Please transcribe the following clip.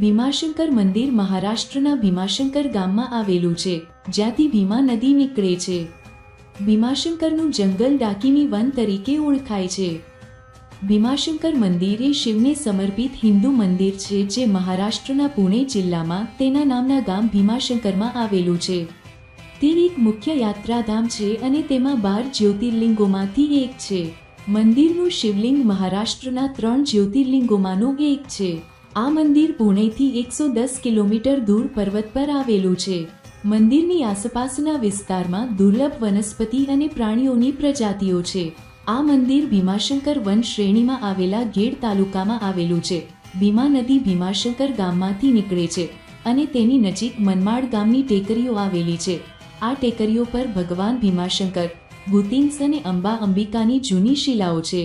ભીમાશંકર મંદિર મહારાષ્ટ્રના ભીમાશંકર ગામમાં આવેલું છે, જ્યાંથી ભીમા નદી નીકળે છે. ભીમાશંકરનું જંગલ ડાકીની વન તરીકે ઓળખાય છે. ભીમાશંકર મંદિર એ શિવને સમર્પિત હિન્દુ મંદિર છે જે મહારાષ્ટ્રના પુણે જિલ્લામાં તેના નામના ગામ ભીમાશંકરમાં આવેલું છે. તે એક મુખ્ય યાત્રાધામ છે અને તેમાં બાર જ્યોતિર્લિંગોમાંથી એક છે. મંદિરનું શિવલિંગ મહારાષ્ટ્રના ત્રણ જ્યોતિર્લિંગોમાંનું એક છે. આ મંદિર પુણેથી એકસો દસ કિલોમીટર દૂર પર્વત પર આવેલું છે. મંદિરની આસપાસના વિસ્તારમાં દુર્લભ વનસ્પતિ અને પ્રાણીઓની પ્રજાતિઓ છે. આ મંદિર ભીમાશંકર વન શ્રેણીમાં આવેલા ગેડ તાલુકામાં આવેલું છે. ભીમા નદી ભીમાશંકર ગામમાંથી નીકળે છે અને તેની નજીક મનમાડ ગામની ટેકરીઓ આવેલી છે. આ ટેકરીઓ પર ભગવાન ભીમાશંકર, ગુતિંગ્સ અને અંબા અંબિકાની જૂની શિલાઓ છે.